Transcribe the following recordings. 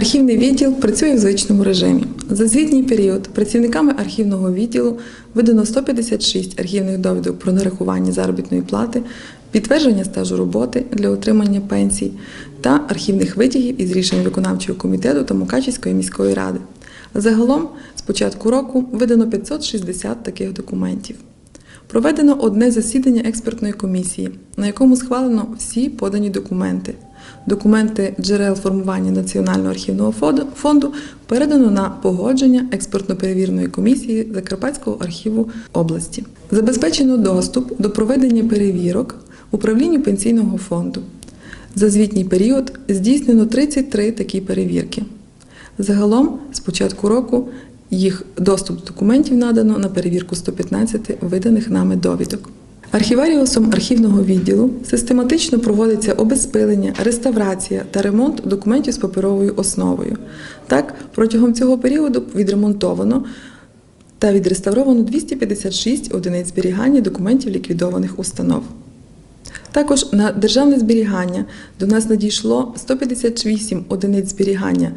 Архівний відділ працює в звичному режимі. За звітній період працівниками архівного відділу видано 156 архівних довідок про нарахування заробітної плати, підтвердження стажу роботи для отримання пенсій та архівних витягів із рішень виконавчого комітету та Мукачівської міської ради. Загалом з початку року видано 560 таких документів. Проведено одне засідання експертної комісії, на якому схвалено всі подані документи. Документи джерел формування Національного архівного фонду- передано на погодження експертно-перевірної комісії Закарпатського архіву області. Забезпечено доступ до проведення перевірок управлінню пенсійного фонду. За звітній період здійснено 33 такі перевірки. Загалом з початку року їх доступ до документів надано на перевірку 115 виданих нами довідок. Архіваріусом архівного відділу систематично проводиться обезпилення, реставрація та ремонт документів з паперовою основою. Так, протягом цього періоду відремонтовано та відреставровано 256 одиниць зберігання документів ліквідованих установ. Також на державне зберігання до нас надійшло 158 одиниць зберігання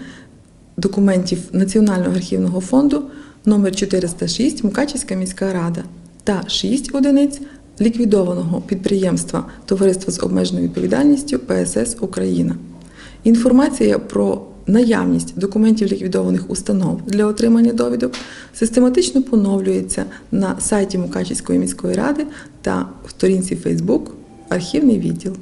документів Національного архівного фонду номер 406 Мукачівська міська рада та 6 одиниць ліквідованого підприємства Товариства з обмеженою відповідальністю ПСС Україна. Інформація про наявність документів ліквідованих установ для отримання довідок систематично поновлюється на сайті Мукачівської міської ради та в сторінці Facebook Архівний відділ.